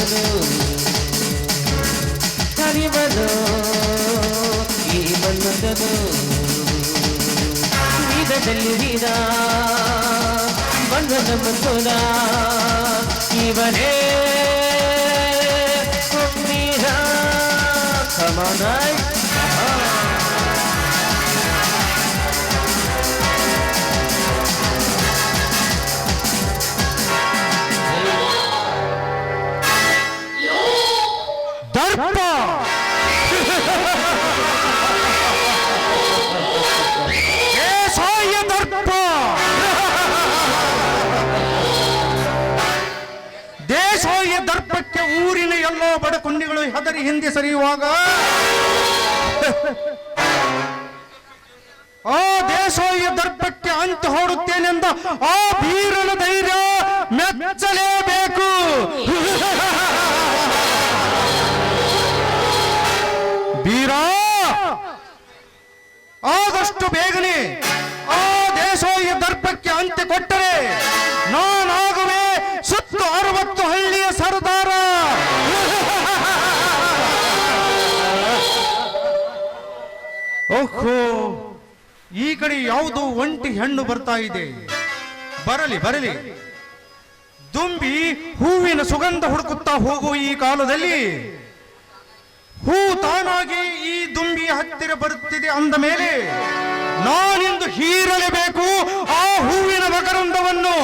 ಮನ್ಮಥನು ಹರಿವನು ಈ ಮನ್ಮಥನು ವಿಧದಲ್ಲಿ ವಿಧ ಬಂಧನ ಮನ್ಮಥನ ಇವನೇ ಕುಮ್ಮೀರ ಕಮನಾಯ್ ಊರಿನ ಎಲ್ಲೋ ಬಡಕುಂಡಿಗಳು ಹೆದರಿ ಹಿಂದೆ ಸರಿಯುವಾಗ ಆ ದೇಶೋಯ ದರ್ಪಕ್ಕೆ ಅಂತ ಹೊಡುತ್ತೇನೆಂದ ಆ ವೀರನ ಧೈರ್ಯ ಮೆಚ್ಚಲೇಬೇಕು. ವೀರ ಆದಷ್ಟು ಬೇಗನೆ ಓಹೋ, ಈ ಕಡೆ ಯಾವುದು ಒಂಟಿ ಹೆಣ್ಣು ಬರ್ತಾ ಇದೆ. ಬರಲಿ ಬರಲಿ. ದುಂಬಿ ಹೂವಿನ ಸುಗಂಧ ಹುಡುಕುತ್ತಾ ಹೋಗುವ ಈ ಕಾಲದಲ್ಲಿ. ಹೂ ತಾನಾಗಿ ಈ ದುಂಬಿಯ ಹತ್ತಿರ ಬರುತ್ತಿದೆ ಅಂದ ಮೇಲೆ ನಾನಿಂದು ಹೀರಲೇಬೇಕು ಆ ಹೂವಿನ ಮಕರಂದವನ್ನು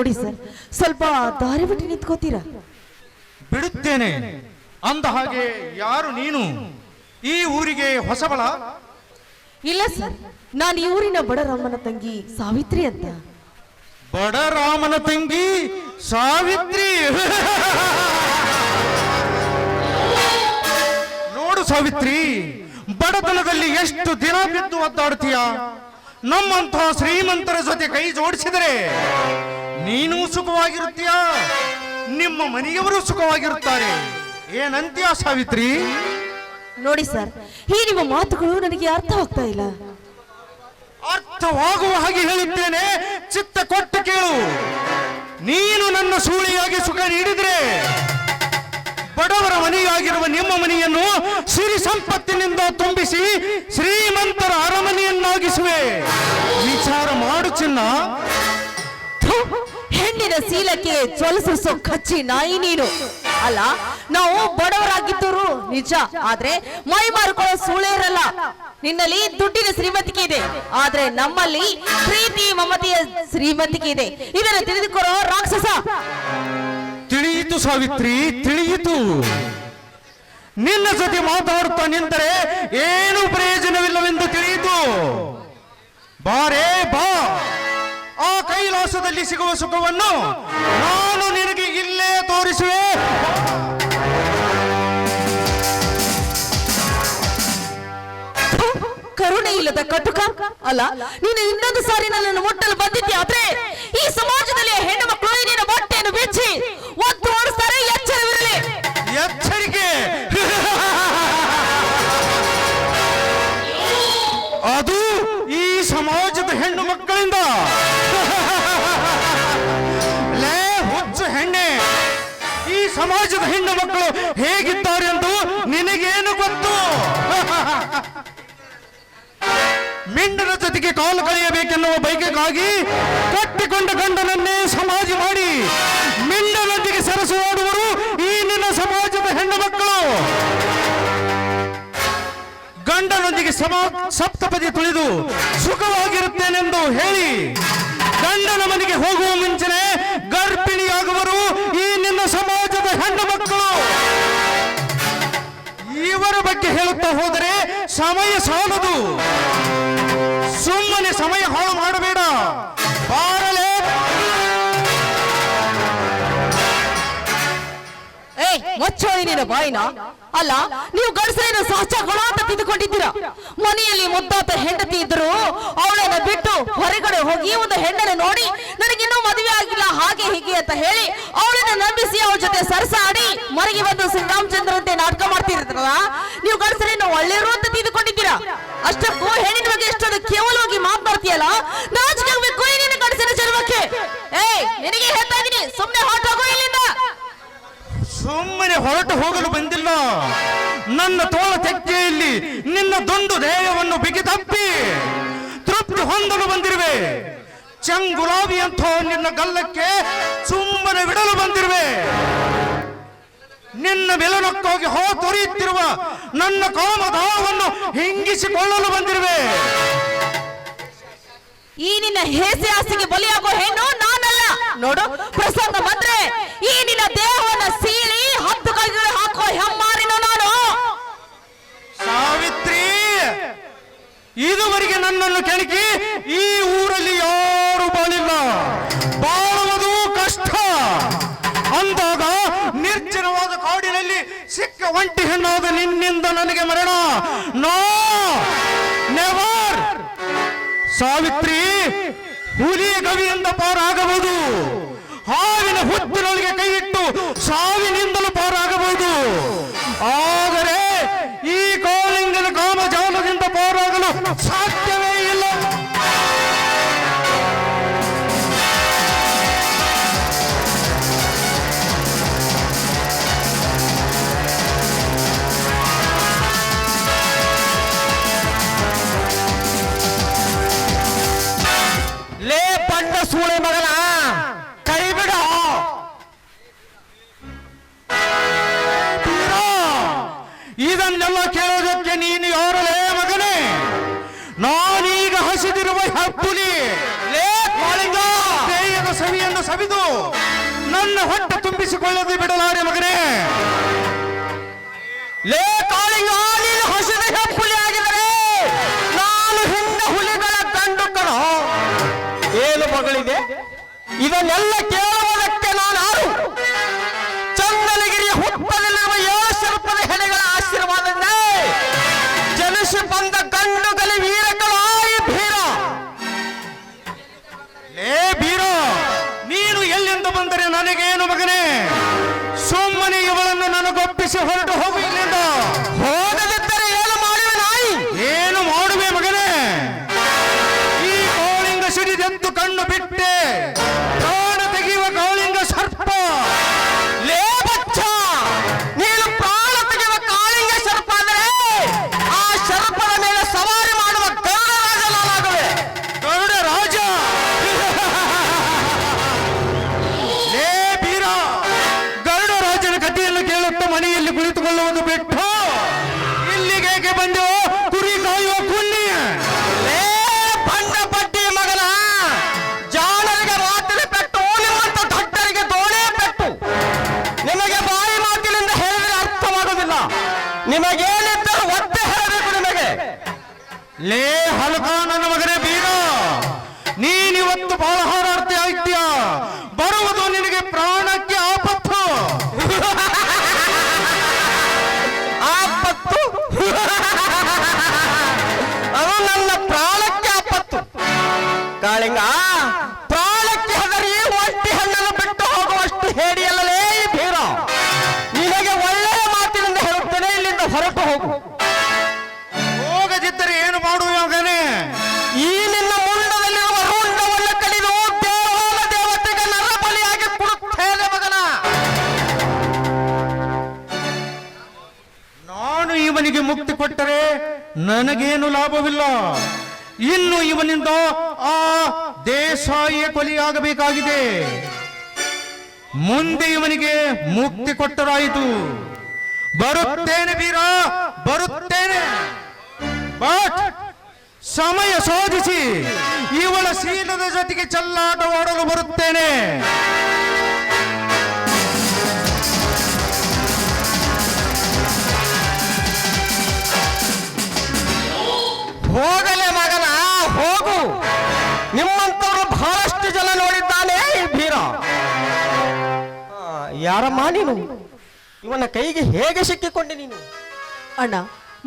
ನೋಡಿ ಸರ್ ಸ್ವಲ್ಪ ದಾರಿ ಬಿಟ್ಟು ನಿಂತ್ಕೋತೀರಾ? ಬಿಡುತ್ತೇನೆ. ಅಂದ ಹಾಗೆ ಯಾರು ನೀನು? ಈ ಊರಿಗೆ ಹೊಸಬಳ? ಇಲ್ಲ ಸರ್ ನಾನು ಈ ಊರಿನ ಬಡರಾಮನ ತಂಗಿ ಸಾವಿತ್ರಿ ಅಂತ. ಬಡರಾಮನ ತಂಗಿ ಸಾವಿತ್ರಿ. ನೋಡು ಸಾವಿತ್ರಿ ಬಡತನದಲ್ಲಿ ಎಷ್ಟು ದಿನ ಬಿದ್ದು ಒದ್ದಾಡ್ತೀಯ? ನಮ್ಮಂತಹ ಶ್ರೀಮಂತರ ಜೊತೆ ಕೈ ಜೋಡಿಸಿದರೆ ನೀನು ಸುಖವಾಗಿರುತ್ತೀಯ? ನಿಮ್ಮ ಮನೆಯವರು ಸುಖವಾಗಿರುತ್ತಾರೆ. ಏನಂತೀಯ ಸಾವಿತ್ರಿ? ನೋಡಿ ಸರ್ ಈ ನಿಮ್ಮ ಮಾತುಗಳು ನನಗೆ ಅರ್ಥವಾಗ್ತಾ ಇಲ್ಲ. ಅರ್ಥವಾಗುವ ಹಾಗೆ ಹೇಳುತ್ತೇನೆ ಚಿತ್ತ ಕೊಟ್ಟು ಕೇಳು. ನೀನು ನನ್ನ ಸೂಳಿಯಾಗಿ ಸುಖ ನೀಡಿದ್ರೆ ಬಡವರ ಮನೆಯಾಗಿರುವ ನಿಮ್ಮ ಮನೆಯನ್ನು ಸಿರಿ ಸಂಪತ್ತಿನಿಂದ ತುಂಬಿಸಿ ಶ್ರೀಮಂತರ ಅರಮನೆಯನ್ನಾಗಿಸುವೆ. ವಿಚಾರ ಮಾಡು ಚಿನ್ನ. ಹೆಣ್ಣಿನ ಸೀಲಕ್ಕೆ ಜ್ವಲಿಸೋ ಕಚ್ಚಿ ನಾಯಿ ನೀನು. ಅಲ್ಲ, ನಾವು ಬಡವರಾಗಿದ್ದರು ನಿಜ, ಆದ್ರೆ ಮೈ ಮಾರ್ಕೊಳ್ಳೋ ಸುಳೆ ಇರಲ್ಲ ನಿನ್ನಲ್ಲಿ ದುಡ್ಡಿನ ಶ್ರೀಮಂತಿಕೆ ಇದೆ, ಆದ್ರೆ ನಮ್ಮಲ್ಲಿ ಪ್ರೀತಿ ಮಮತೆಯ ಶ್ರೀಮಂತಿಕೆ ಇದೆ. ಇದನ್ನು ತಿಳಿದುಕೊಳ್ಳೋ ರಾಕ್ಷಸ. ತಿಳಿಯಿತು ಸಾವಿತ್ರಿ, ತಿಳಿಯಿತು. ನಿನ್ನ ಜೊತೆ ಮಾತಾಡುತ್ತಾ ನಿಂತರೆ ಏನು ಪ್ರಯೋಜನವಿಲ್ಲವೆಂದು ಕೈಲಾಸದಲ್ಲಿ ಸಿಗುವ ಸುಖವನ್ನು ನಾನು ನಿನಗೆ ಇಲ್ಲೇ ತೋರಿಸುವೆ. ಕರುಣೆ ಇಲ್ಲದ ಕಟುಕ. ಅಲ್ಲ, ನೀನು ಇನ್ನೊಂದು ಸಾರಿ ನನ್ನನ್ನು ಮುಟ್ಟಲು ಬಂದಿದ್ದೆ ಆದ್ರೆ ಈ ಸಮಾಜದಲ್ಲಿ ಮಿಂಡನ ಜೊತೆಗೆ ಕಾಲು ಕಳೆಯಬೇಕೆನ್ನುವ ಬೈಕೆಗಾಗಿ ಕಟ್ಟಿಕೊಂಡ ಗಂಡನನ್ನೇ ಸಮಾಜ ಮಾಡಿ ಮಿಂಡನೊಂದಿಗೆ ಸರಸವಾಡುವರು ಈ ನಿನ್ನ ಸಮಾಜದ ಹೆಣ್ಣು ಮಕ್ಕಳು. ಗಂಡನೊಂದಿಗೆ ಸಮಾ, ಸಪ್ತಪದಿ ತುಳಿದು ಸುಖವಾಗಿರುತ್ತೇನೆಂದು ಹೇಳಿ ಗಂಡನ ಮನೆಗೆ ಹೋಗುವ ಮುಂಚೆನೆ ಗರ್ಭಿಣಿಯಾಗುವರು ಈ ನಿನ್ನ ಸಮಾಜದ ಹೆಣ್ಣು ಮಕ್ಕಳು. ಇವರ ಬಗ್ಗೆ ಹೇಳುತ್ತಾ ಹೋದರೆ ಸಮಯ ಸಾಲದು. ಸುಮ್ಮನೆ ಸಮಯ ಬಾರಲೇ ಏಯ್, ಮಚ್ಚೋ ನಿನ್ನ ಬಾಯಿನ? ಅಲ್ಲ, ನೀವು ಗಂಡಸರೇನು ಸಹಜ ಅಂತ ತಿದ್ದುಕೊಂಡಿದ್ದೀರಾ? ಮನೆಯಲ್ಲಿ ಮುದ್ದಾತ ಹೆಂಡತಿ ಇದ್ರು ಅವಳನ್ನ ಬಿಟ್ಟು ಹೊರಗಡೆ ಹೋಗಿ ಒಂದು ಹೆಣ್ಣನ್ನು ನೋಡಿ, ನನಗಿನ್ನೂ ಮದುವೆ ಆಗಿಲ್ಲ, ಹಾಗೆ ಹೀಗೆ ಅಂತ ಹೇಳಿ ಅವಳನ್ನ ನಂಬಿಸಿ ಅವಳ ಜೊತೆ ಸರಸಾಡಿ ಮರಗಿ ಬಂದು ಶ್ರೀರಾಮಚಂದ್ರಂತೆ ನಾಟಕ ಮಾಡ್ತಿರ್ತಾರಲ್ಲ ನೀವು ಗಂಡಸರೇನು ಒಳ್ಳೆಯರು ಅಂತ ತಿದ್ದುಕೊಂಡಿದ್ದೀರಾ? ಅಷ್ಟಕ್ಕೂ ಹೆಣ್ಣಿನ ಬಗ್ಗೆ ಎಷ್ಟೊಂದು ಕೇವಲವಾಗಿ ಮಾತಾಡ್ತೀಯಲ್ಲ, ನಾಚಿಕೆ ನಿನ್ನ ಗಂಡಸಿನ ಜನ್ಮಕ್ಕೆ ಏಯ್, ನಿನಗೆ ಹೇಳ್ತಾ ಇದೀನಿ ಸುಮ್ಮನೆ ಹೊರಟೋಗು ಇಲ್ಲಿಂದ. ಸುಮ್ಮನೆ ಹೊರಟು ಹೋಗಲು ಬಂದಿಲ್ಲ. ನನ್ನ ತೋಳ ತೆಕ್ಕೆಯಲ್ಲಿ ನಿನ್ನ ದುಂಡು ದೇಹವನ್ನು ಬಿಗಿ ತಪ್ಪಿ ತೃಪ್ತಿ ಹೊಂದಲು ಬಂದಿರುವೆ. ಚಂಗುಲಾಬಿ ಅಂತ ನಿನ್ನ ಗಲ್ಲಕ್ಕೆ ಸುಮ್ಮನೆ ಬಿಡಲು ಬಂದಿರುವೆ. ನಿನ್ನ ಬೆಲನಕ್ಕೋಗಿ ಹೋ ತೊರೆಯುತ್ತಿರುವ ನನ್ನ ಕಾಮದಾಹವನ್ನು ಹಿಂಗಿಸಿಕೊಳ್ಳಲು ಬಂದಿರುವೆ. ಈ ನಿನ್ನ ಹೇಸೆ ಹಾಸಿಗೆ ಬಲಿಯಾಗೋ ಹೆಣ್ಣು ನಾನಲ್ಲ ನೋಡು ಪ್ರಸಂಗ ಬಂದ್ರೆ ಈ ನಿನ್ನ ದೇಹವನ್ನ ಸೀಳಿ ಹತ್ತು ಕೈಗಳು ಹಾಕೋ ಹೆಮ್ಮಾರಿನ ನಾನು. ಸಾವಿತ್ರಿ ಇದುವರೆಗೆ ನನ್ನನ್ನು ಕೆಣಕಿ ಈ ಊರಲ್ಲಿ ಯಾರು ಬಾಳಿಲ್ಲ. ಬಾಳುವುದು ಕಷ್ಟ. ಅಂದಾಗ ನಿರ್ಜನವಾದ ಕಾಡಿನಲ್ಲಿ ಸಿಕ್ಕ ಒಂಟಿ ಹೆಣ್ಣಾದ ನಿನ್ನಿಂದ ನನಗೆ ಮರಣ. No never. ಸಾವಿತ್ರಿ ಹುಲಿಯ ಗವಿಯಿಂದ ಪಾರಾಗಬಹುದು. ಹಾವಿನ ಹುತ್ತಿನೊಳಗೆ ಕೈಯಿಟ್ಟು ಸಾವಿನಿಂದಲೂ ಪಾರಾಗಬಹುದು. ಆದರೆ ಇದನ್ನೆಲ್ಲ ಕೇಳೋದಕ್ಕೆ ನೀನು ಯಾರಲೇ ಮಗನೇ ನಾನೀಗ ಹಸಿದಿರುವ ಹಬ್ಬುಲಿ ಸವಿಯನ್ನು ಸವಿದು ನನ್ನ ಹೊಟ್ಟೆ ತುಂಬಿಸಿಕೊಳ್ಳದೆ ಬಿಡಲಾರೆ ಮಗನೇ. ಲೇ ಕಾಳಿಂಗ ನೀನು ಹಸಿದ ಹೆಪ್ಪುಲಿ ಆಗಿದರೆ ನಾನು ಹಿಂದೆ ಹುಲಿಗಳ ಕಂಡು ಕಣ. ಏನು ಮಗಳಿದೆ. ಇದನ್ನೆಲ್ಲ ಕೇಳುವುದಕ್ಕೆ ನನಗೇನು ಮಗನೇ? ಸುಮ್ಮನೆ ಇವಳನ್ನು ನನಗೊಪ್ಪಿಸಿ ಹೊರಟು ಹೋಗು ಇಲ್ಲಿಂದ. ಲೇ ಹಲಕ ನನ್ನ ಮಗನೇ ಬೀರ ನೀನಿವತ್ತು ಬಹಳ ಹಾರಾಡ್ತಿ ಆಯ್ತೀಯ ಬರುವುದು ನಿನಗೆ ಪ್ರಾಣಕ್ಕೆ ಆಪತ್ತು. ಆಪತ್ತು? ಅದು ನನ್ನ ಪ್ರಾಣಕ್ಕೆ ಆಪತ್ತು. ಕಾಳಿಂಗ ನನಗೇನು ಲಾಭವಿಲ್ಲ? ಇನ್ನು ಇವನಿಂದ ಆ ದೇಸಾಯಿಯ ಕೊಲೆಯಾಗಬೇಕಾಗಿದೆ. ಮುಂದೆ ಇವನಿಗೆ ಮುಕ್ತಿ ಕೊಟ್ಟರಾಯಿತು. ಬರುತ್ತೇನೆ ವೀರ, ಬರುತ್ತೇನೆ. ಬಟ್ ಸಮಯ ಶೋಧಿಸಿ ಇವಳ ಶೀಲದ ಜೊತೆಗೆ ಚಲ್ಲಾಟವಾಡಲು ಬರುತ್ತೇನೆ. ಯಾರಮ್ಮ ನೀನು? ಇವನ ಕೈಗೆ ಹೇಗೆ ಸಿಕ್ಕಿಕೊಂಡೆ ನೀನು? ಅಣ್ಣ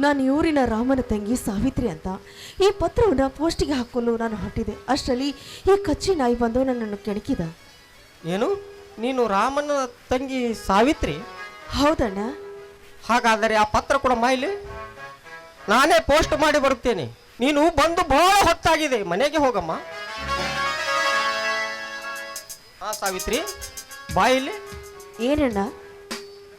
ನಾನು ಊರಿನ ರಾಮನ ತಂಗಿ ಸಾವಿತ್ರಿ ಅಂತ. ಈ ಪತ್ರವನ್ನು ಪೋಸ್ಟಿಗೆ ಹಾಕಲು ನಾನು ಹೊರಟಿದೆ ಅಷ್ಟರಲ್ಲಿ ಈ ಕಚ್ಚಿ ನಾಯಿ ಬಂದು ನನ್ನನ್ನು ಕೆಣಕಿದ. ಏನು? ನೀನು ರಾಮನ ತಂಗಿ ಸಾವಿತ್ರಿ? ಹೌದಣ್ಣ. ಹಾಗಾದರೆ ಆ ಪತ್ರ ಕೂಡ ಮಾಯಿಲಿ ನಾನೇ ಪೋಸ್ಟ್ ಮಾಡಿ ಬರುತ್ತೇನೆ. ನೀನು ಬಂದು ಬಹಳ ಹೊತ್ತಾಗಿದೆ. ಮನೆಗೆ ಹೋಗಮ್ಮ. ಹಾ ಸಾವಿತ್ರಿ ಬಾಯಿಲಿ ಏನಣ್ಣ?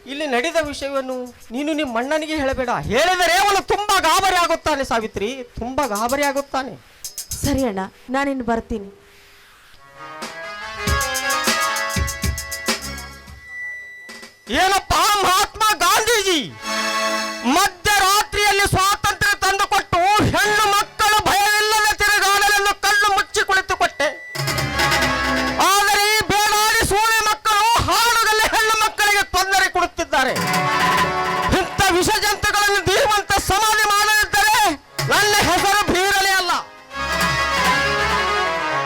ಇಲ್ಲಿ ನಡೆದ ವಿಷಯವನ್ನು ನೀನು ನಿಮ್ಮ ಅಣ್ಣನಿಗೆ ಹೇಳಬೇಡ. ಹೇಳಿದರೆ ಅವನು ತುಂಬಾ ಗಾಬರಿ ಆಗುತ್ತಾನೆ ಸಾವಿತ್ರಿ. ತುಂಬಾ ಗಾಬರಿ ಆಗುತ್ತಾನೆ. ಸರಿ ಅಣ್ಣ ನಾನಿನ್ನು ಬರ್ತೀನಿ. ಏನಪ್ಪಾ ಮಹಾತ್ಮ ಗಾಂಧೀಜಿ?